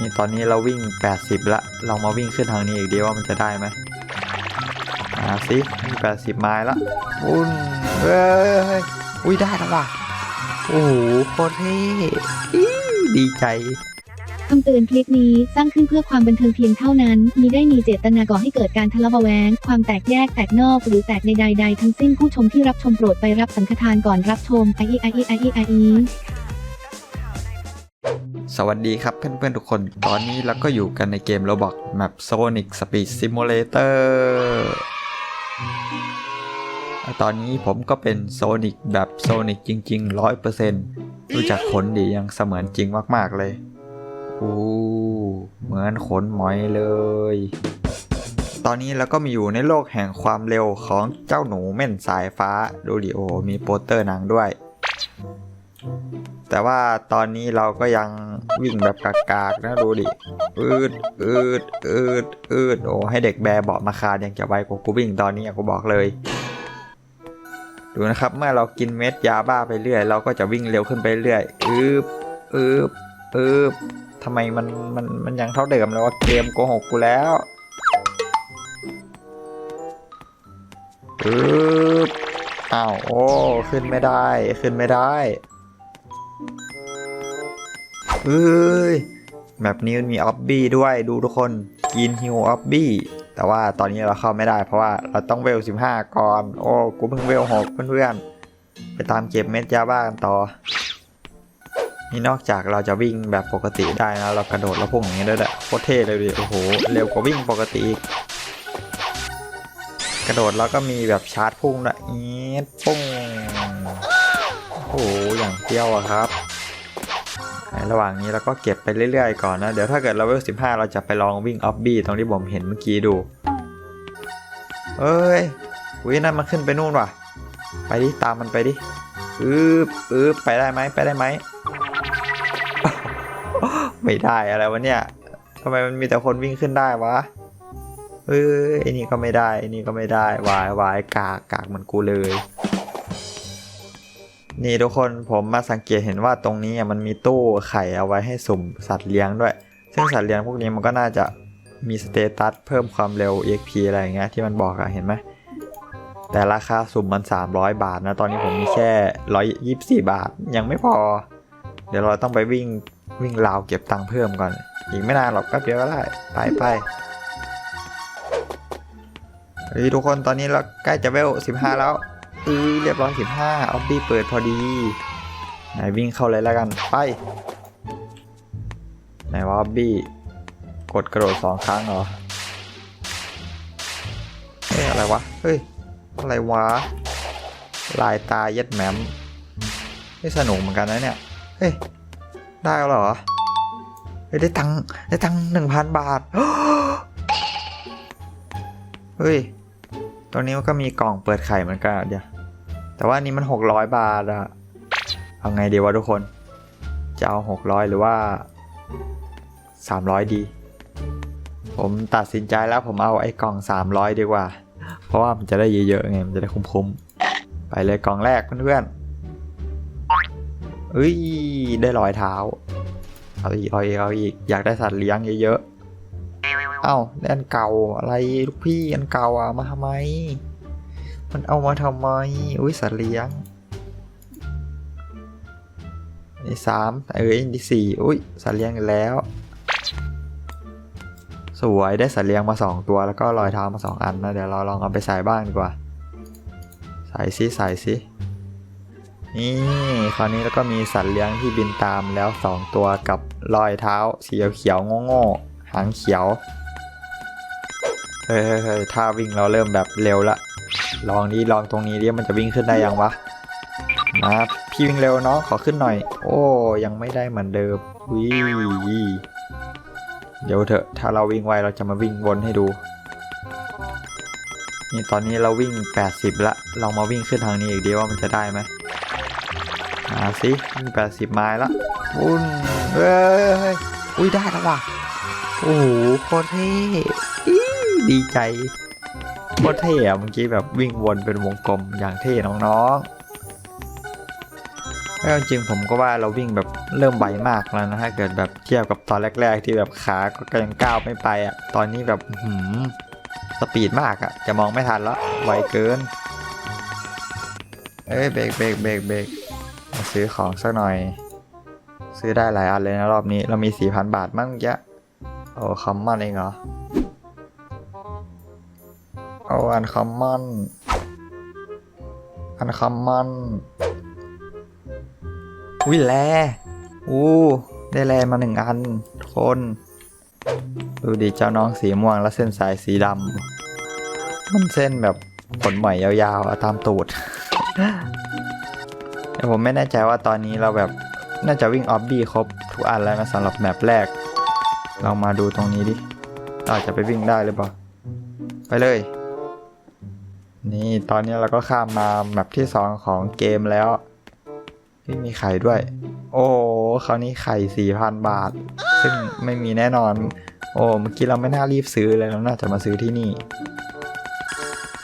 นี่ตอนนี้เราวิ่ง 80 ละเรามาวิ่งขึ้นทางนี้อีกดีว่ามันจะได้ไหมมาสิมี80ไม้ละอุ้นเอ้ยอุ้ยได้แล้วว่ะ โอ้โหโคตรเท่ดีใจคำเตือนคลิปนี้สร้างขึ้นเพื่อความบันเทิงเพียงเท่านั้น มิได้มีเจตนาก่อให้เกิดการทะเลาะเบาแวงความแตกแยกแตกนอกหรือแตกในใดๆทั้งสิ้นผู้ชมที่รับชมโปรดไปรับสังฆทานก่อนรับชมไออีไออีไออีไออี สวัสดีครับเพื่อนๆทุกคน ตอนนี้เราก็อยู่กันในเกม Roblox Map Sonic Speed Simulator ตอนนี้ผมก็เป็นโซนิกแบบโซนิกจริง ๆ 100%รู้จักขนดียังเสมือนจริงมาก ๆ เลยอู้เหมือนขนหมอยเลย ตอนนี้เราก็มีอยู่ในโลกแห่งความเร็วของเจ้าหนูเม่นสายฟ้า ดูดิโอ มีโปสเตอร์หนังด้วย แต่ว่าตอนนี้เราก็ยังวิ่งแบบกากๆนะดูดิ อืดอืดอืดอืดโอ้ให้เด็กแบเบาะมาคาดยังจะไวกว่ากูวิ่งตอนนี้อะกูบอกเลย ดูนะครับ เมื่อเรากินเม็ดยาบ้าไปเรื่อย เราก็จะวิ่งเร็วขึ้นไปเรื่อย อืบอืบอืบทำไมมันมันมันยังเท่าเดิมเลยว่าเกมโกหกกูแล้วอืบอ้าวโอ้ขึ้นไม่ได้ขึ้นไม่ได้ เอ้ยแบบนี้มันมีออบบี้ด้วยดูทุกคนกินฮิวออบบี้แต่ว่าตอนนี้เราเข้าไม่ได้เพราะว่าเราต้องเวล 15 ก่อน โอ้ กูเพิ่งเวล6เพื่อนๆ ไปตามเก็บเม็ดยาบ้ากันต่อ นี่นอกจากเราจะวิ่งแบบปกติได้นะ เรากระโดดแล้วพุ่งอย่างนี้ได้วยแหละโคตรเท่เลยดิโอ้โห เร็วกว่าวิ่งปกติอีก กระโดดแล้วก็มีแบบชาร์จพุ่งด้วยอีดปุ้ง โอ้อย่างเที่ยวอะครับ ระหว่างนี้เราก็เก็บไปเรื่อยๆก่อนนะ เดี๋ยวถ้าเกิดเราเวล15เราจะไปลองวิ่งออฟบี้ตรงที่ผมเห็นเมื่อกี้ดู เอ้ยวินั่นมันขึ้นไปนู่นว่ะ ไปดิ ตามมันไปดิอืบอืบไปได้ไหมไปได้ไหม ไม่ได้อะไรวะเนี่ยทำไมมันมีแต่คนวิ่งขึ้นได้วะ เอ้ยไอ้นี่ก็ไม่ได้ไอ้นี่ก็ไม่ได้วายวายกากกากเหมันกูเลย นี่ทุกคนผมมาสังเกตเห็นว่าตรงนี้มันมีตู้ไข่เอาไว้ให้สุ่มสัตว์เลี้ยงด้วย ซึ่งสัตว์เลี้ยงพวกนี้มันก็น่าจะมีสเตตัสเพิ่มความเร็ว EXP อะไรอย่างเงี้ยที่มันบอกอะเห็นไหมแต่ราคาสุ่มมัน 300 บาทนะ ตอนนี้ผมมีแค่ 124 บาทยังไม่พอ เดี๋ยวเราต้องไปวิ่งวิ่งราวเก็บตังค์เพิ่มก่อน อีกไม่นานหรอกแป๊บเดียวก็ได้ไปไปเฮ้ยทุกคนตอนนี้เราใกล้จะเวล 15 แล้ว อือเรียบร้อยสิบห้าออบบี้เปิดพอดีไหนวิ่งเข้าเลยแล้วกันไปไหนว่าออบบี้กดกระโดดสองครั้งเหรอเฮ้ยอะไรวะเฮ้ยอะไรวะลายตาเย็ดแหมมไม่สนุกเหมือนกันนะเนี่ยเฮ้ยได้แล้วเหรอเฮ้ยได้ตังค์ได้ตังค์หนึ่งพันบาทเฮ้ย ตรงนี้มันก็มีกล่องเปิดไข่เหมือนกันเดี๋ยว แต่ว่านี่มัน 600 บาทอะเอาไงดีวะทุกคน จะเอา 600 หรือว่า 300 ดี ผมตัดสินใจแล้วผมเอาไอ้กล่อง 300 ดีกว่า เพราะว่ามันจะได้เยอะๆไง มันจะได้คุ้มๆ ไปเลยกล่องแรกเพื่อนๆเอ้ย ได้รอยเท้า เอาอีกเอาอีกเอาอีก อยากได้สัตว์เลี้ยงเยอะๆ เอ้าได้อันเก่าอะไรลูกพี่อันเก่าอะมาทำไม มันเอามาทำไม อุ้ยสัตว์เลี้ยงนี่สามเอ้ยนี่สี่อุ้ยสัตว์เลี้ยงอีกแล้ว สวยได้สัตว์เลี้ยงมาสองตัวแล้วก็รอยเท้ามาสองอันนะเดี๋ยวเราลองเอาไปใส่บ้างดีกว่า ใส่ซิใส่ซินี่คราวนี้แล้วก็มีสัตว์เลี้ยงที่บินตามแล้วสองตัวกับรอยเท้าสีเขียวโง่ๆหางเขียวเฮ้ยเฮ้ยเฮ้ยถ้าวิ่งเราเริ่มแบบเร็วละ ลองนี้ลองตรงนี้ดิมันจะวิ่งขึ้นได้ยังวะมาพี่วิ่งเร็วเนาะขอขึ้นหน่อย โอ้ยังไม่ได้เหมือนเดิมวิเดี๋ยวเถอะถ้าเราวิ่งไวเราจะมาวิ่งวนให้ดู นี่ตอนนี้เราวิ่ง 80 ละ เรามาวิ่งขึ้นทางนี้อีกดีว่ามันจะได้ไหมมาสิวิ่ง80 ไม้ละอุ้นเฮ้ยอุ้ยได้แล้วว่ะโอ้โหโคตรเท่ดีใจ โคตรเท่อะเมื่อกี้แบบวิ่งวนเป็นวงกลมอย่างเท่น้องๆก็จริงผมก็ว่าเราวิ่งแบบเริ่มไวมากแล้วนะถ้าเกิดแบบเทียบกับตอนแรก ๆ ที่แบบขาก็ยังก้าวไม่ไปอะตอนนี้แบบหืมสปีดมากอะ่ะจะมองไม่ทันแล้วไวเกิน เอ้ยเบรกเบรกเบรกเบรกมาซื้อของสักหน่อย ซื้อได้หลายอันเลยนะรอบนี้เรามี 4,000 บาทมั้งเยอะโอ้คอมมอนเองเหรอ เอาอันคอมมอนอันคอมมอนอุ้ยแลอู้ ได้แลมาหนึ่งอันทุกคน ดูดิเจ้าน้องสีม่วงแล้วเส้นสายสีดำ มันเส้นแบบขนไหมยาวๆตามตูด แต่ผมไม่แน่ใจว่าตอนนี้เราแบบน่าจะวิ่งออบบี้ครบทุกอันแล้วนะสำหรับแมปแรก เรามาดูตรงนี้ดิอาจจะไปวิ่งได้หรือเปล่า ไปเลย นี่ตอนนี้เราก็ข้ามมาแมปที่ 2 ของเกมแล้วที่มีไข่ด้วย โอ้คราวนี้ไข่ 4,000 บาท ซึ่งไม่มีแน่นอน โอ้เมื่อกี้เราไม่น่ารีบซื้อเลยเราน่าจะมาซื้อที่นี่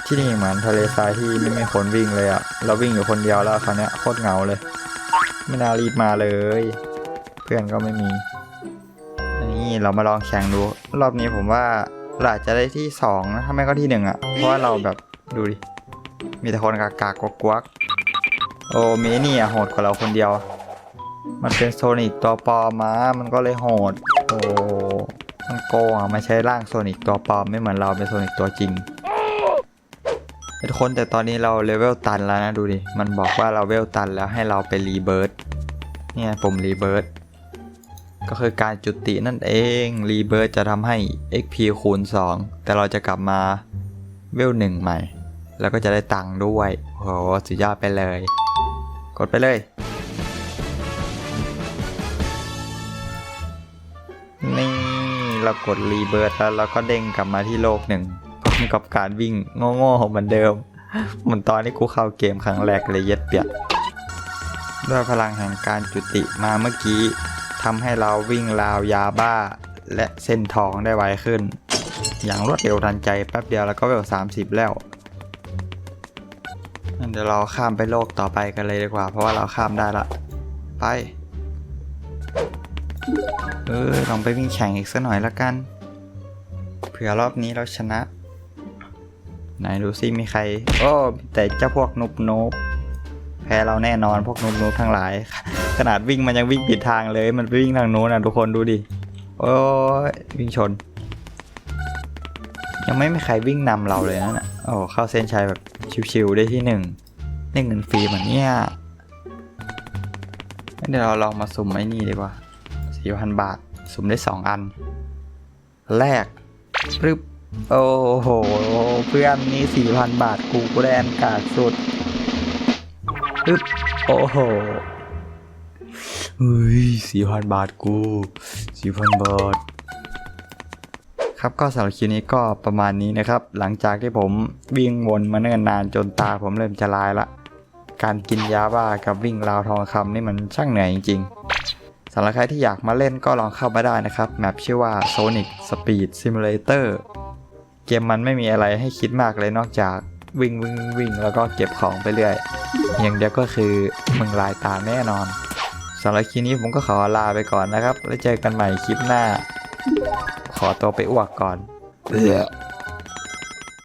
ที่นี่เหมือนทะเลทรายที่ไม่มีคนวิ่งเลยอะเราวิ่งอยู่คนเดียวแล้วคราวเนี้ยโคตรเหงาเลย ไม่น่ารีบมาเลย เพื่อนก็ไม่มีนนี้เรามาลองแข่งดู รอบนี้ผมว่าเราจะได้ที่สองนะถ้าไม่ก็ที่หนึ่งอะเพราะว่าเราแบบ ดูดิ มีแต่คนกากากกวักๆโอ้เมนี่อะโหดกว่าเราคนเดียว มันเป็นโซนิกตัวปลอมมา มันก็เลยโหด โอ้มันโกงอะไม่ใช่ร่างโซนิกตัวปลอมไม่เหมือนเราเป็นโซนิกตัวจริงทุกคนแต่ตอนนี้เราเลเวลตันแล้วนะดูดิ มันบอกว่าเราเวลตันแล้วให้เราไปรีเบิร์ตเนี่ยปุ่มรีเบิร์ตก็คือการจุตินั่นเองรีเบิร์ตจะทำให้ XP คูณ 2 แต่เราจะกลับมาเวล1ใหม่ แล้วก็จะได้ตังค์ด้วยโหสุดยอดไปเลย กดไปเลย นี่เรากดรีเบิร์ตแล้วเราก็เด้งกลับมาที่โลกหนึ่งพร้อมกับการวิ่งโง่ๆเหมือนเดิมเหมือนตอนที่กูเข้าเกมครั้งแรกเลยเย็ดเปียกด้วยพลังแห่งการจุติมาเมื่อกี้ทำให้เราวิ่งราวยาบ้า และเส้นทองได้ไวขึ้น อย่างรวดเร็วทันใจแป๊บเดียวแล้วก็เวล30 แล้ว เดี๋ยวเราข้ามไปโลกต่อไปกันเลยดีกว่า เพราะว่าเราข้ามได้ละ ไปเออลองไปวิ่งแข่งอีกสักหน่อยละกันเผื่อรอบนี้เราชนะ ไหนดูซิมีใคร โอ้ แต่เจ้าพวกนุบนุบแพ้เราแน่นอนพวกนุบนุบทั้งหลาย ขนาดวิ่งมันยังวิ่งผิดทางเลย มันไปวิ่งทางโน้นนะทุกคนดูดิ โอ้ยวิ่งชน ยังไม่มีใครวิ่งนำเราเลยนะ่ะโอ้เข้าเส้นชัยแบบ ชิวๆได้ที่หนึ่งได้เงินฟรีเหมือนเนี้ยเดี๋ยวเราลองมาสุ่มไอ้นี่ดีกว่าสี่พันบาท สุ่มได้สองอัน แรกปึ๊บโอ้โห เพื่อนนี่สี่พันบาทกูแดนกากสุดปึ๊บโอ้โหเฮ้ยสี่พันบาทกูสี่พันบาท ครับก็สำหรับคลิปนี้ก็ประมาณนี้นะครับ หลังจากที่ผมวิ่งวนมาเนิ่นนานจนตาผมเริ่มจะลายละ การกินยาบ้ากับวิ่งราวทองคำนี่มันช่างเหนื่อยจริงๆสำหรับใครที่อยากมาเล่นก็ลองเข้ามาได้นะครับ แมปชื่อว่า Sonic Speed Simulator เกมมันไม่มีอะไรให้คิดมากเลยนอกจากวิ่งวิ่งวิ่งแล้วก็เก็บของไปเรื่อย อย่างเดียวก็คือมึงลายตาแน่นอนสำหรับคลิปนี้ผมก็ขอลาไปก่อนนะครับ แล้วเจอกันใหม่คลิปหน้า ขอตัวไปอ้วกก่อนเบื่อ